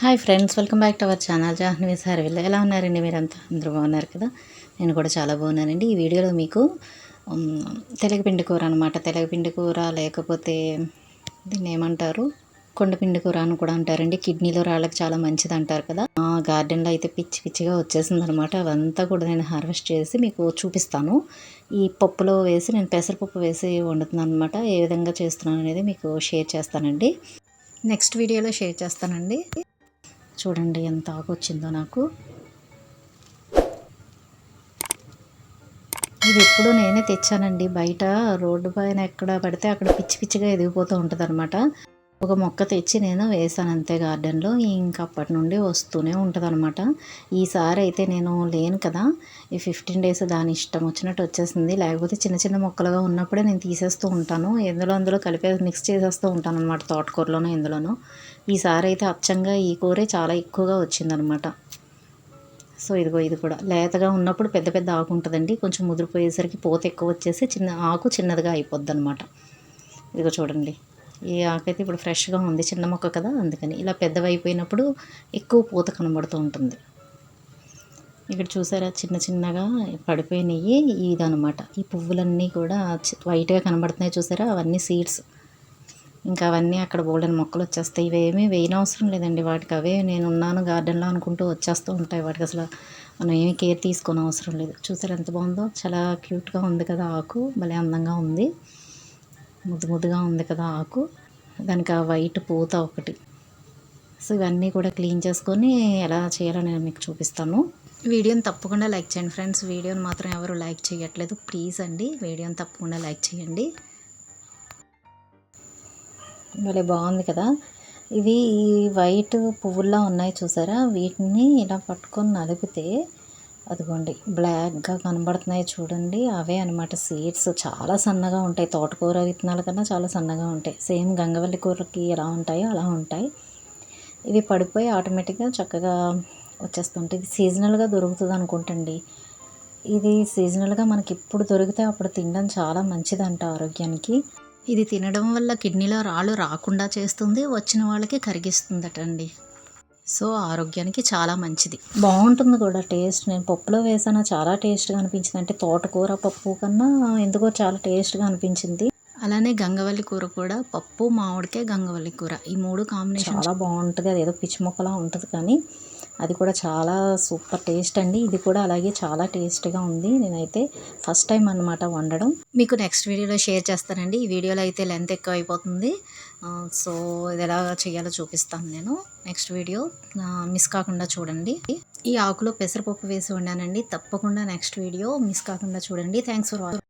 Hi friends welcome back to our channel Janhavi సార్విల్ ఎలా ఉన్నారండి? మీరంతా అందరూ బాగున్నారు కదా? నేను కూడా చాలా బాగున్నానండి. ఈ వీడియోలో మీకు తెలగపిండి కూర అనమాట తెలగపిండి కూర లేకపోతే దీన్ని ఏమంటారు? కొండపిండి కూర అని కూడా అంటారండి. కిడ్నీలో రాళ్ళకి చాలా మంచిది అంటారు కదా. ఆ గార్డెన్లో అయితే పిచ్చి పిచ్చిగా వచ్చేసింది అనమాట అవంతా కూడా నేను హార్వెస్ట్ చేసి మీకు చూపిస్తాను. ఈ పప్పులో వేసి నేను పెసరపప్పు వేసి వండుతున్నాను అనమాట ఏ విధంగా చేస్తున్నాను అనేది మీకు షేర్ చేస్తానండి. నెక్స్ట్ వీడియోలో షేర్ చేస్తానండి. చూడండి ఎంత ఆగొచ్చిందో నాకు. ఇది ఎప్పుడు నేనే తెచ్చానండి. బయట రోడ్డు పైన ఎక్కడ పడితే అక్కడ పిచ్చి పిచ్చిగా ఎదిగిపోతూ ఉంటుంది ఒక మొక్క తెచ్చి నేను వేసాను అంతే గార్డెన్లో. ఇంకా అప్పటి నుండి వస్తూనే ఉంటుంది అనమాట ఈసారి అయితే నేను లేను కదా. ఈ ఫిఫ్టీన్ డేస్ దాని ఇష్టం వచ్చినట్టు వచ్చేసింది. లేకపోతే చిన్న చిన్న మొక్కలుగా ఉన్నప్పుడే నేను తీసేస్తూ ఉంటాను. ఎందులో అందులో కలిపే మిక్స్ చేసేస్తూ ఉంటాను అనమాట తోటకూరలోనూ ఇందులోనూ. ఈసారి అయితే అచ్చంగా ఈ కూరే చాలా ఎక్కువగా వచ్చిందనమాట సో ఇదిగో ఇది కూడా. లేతగా ఉన్నప్పుడు పెద్ద పెద్ద ఆకు ఉంటుందండి. కొంచెం ముదిరిపోయేసరికి పూత ఎక్కువ వచ్చేసి చిన్న ఆకు చిన్నదిగా అయిపోద్ది అనమాట ఇదిగో చూడండి. ఈ ఆకైతే ఇప్పుడు ఫ్రెష్గా ఉంది చిన్న మొక్క కదా అందుకని ఇలా పెద్దవైపోయినప్పుడు ఎక్కువ పూత కనబడుతూ ఉంటుంది. ఇక్కడ చూసారా చిన్న చిన్నగా పడిపోయినాయి ఇదనమాట ఈ పువ్వులన్నీ కూడా వైట్గా కనబడుతున్నాయి చూసారా అవన్నీ సీడ్స్ ఇంకా అవన్నీ అక్కడ బోల్డెన్ మొక్కలు వచ్చేస్తాయి. ఇవేమీ వేయనవసరం లేదండి వాటికి. అవే నేను ఉన్నాను గార్డెన్లో అనుకుంటూ వచ్చేస్తూ ఉంటాయి వాటికి. అసలు మనం ఏమి కేర్ తీసుకోని అవసరం లేదు. చూసారు ఎంత బాగుందో? చాలా క్యూట్గా ఉంది కదా ఆకు. భలే అందంగా ఉంది. ముద్దు ముద్దుగా ఉంది కదా ఆకు. దానికి ఆ వైట్ పూత ఒకటి. సో ఇవన్నీ కూడా క్లీన్ చేసుకొని ఎలా చేయాలో నేను మీకు చూపిస్తాను. వీడియోని తప్పకుండా లైక్ చేయండి ఫ్రెండ్స్. వీడియోని మాత్రం ఎవరు లైక్ చేయట్లేదు. ప్లీజ్ అండి వీడియోని తప్పకుండా లైక్ చేయండి. భలే బాగుంది కదా. ఇవి ఈ వైట్ పువ్వుల్లా ఉన్నాయి చూసారా? వీటిని ఇలా పట్టుకొని నలిపితే అదిగోండి బ్లాక్గా కనబడుతున్నాయి చూడండి. అవే అనమాట సీడ్స్ చాలా సన్నగా ఉంటాయి. తోటకూర విత్తనాల కన్నా చాలా సన్నగా ఉంటాయి. సేమ్ గంగవల్లి కూరకి ఎలా ఉంటాయో అలా ఉంటాయి. ఇవి పడిపోయి ఆటోమేటిక్గా చక్కగా వచ్చేస్తుంటాయి. ఇది సీజనల్గా దొరుకుతుంది అనుకుంటండి. ఇది సీజనల్గా మనకి ఎప్పుడు దొరికితే అప్పుడు తినడం చాలా మంచిదంట ఆరోగ్యానికి. ఇది తినడం వల్ల కిడ్నీలో రాళ్ళు రాకుండా చేస్తుంది. వచ్చిన వాళ్ళకి కరిగిస్తుందట అండి సో ఆరోగ్యానికి చాలా మంచిది. బాగుంటుంది కూడా టేస్ట్. నేను పప్పులో వేసాను చాలా టేస్ట్గా అనిపించింది. అంటే తోటకూర పప్పు కన్నా ఎందుకో చాలా టేస్ట్గా అనిపించింది. అలానే గంగవల్లి కూర కూడా పప్పు మామిడికాయ గంగవల్లి కూర. ఈ మూడు కాంబినేషన్ చాలా బాగుంటుంది. అది ఏదో పిచ్చి మొక్కలా ఉంటుంది కానీ అది కూడా చాలా సూపర్ టేస్ట్ అండి. ఇది కూడా అలాగే చాలా టేస్ట్గా ఉంది. నేనైతే ఫస్ట్ టైం అన్నమాట వండడం. మీకు నెక్స్ట్ వీడియోలో షేర్ చేస్తానండి. ఈ వీడియోలో అయితే లెంత్ ఎక్కువ అయిపోతుంది. సో ఇది ఎలా చేయాలో చూపిస్తాను నేను. నెక్స్ట్ వీడియో మిస్ కాకుండా చూడండి. ఈ ఆకులో పెసరపప్పు వేసి వండానండి. తప్పకుండా నెక్స్ట్ వీడియో మిస్ కాకుండా చూడండి. Thanks for watching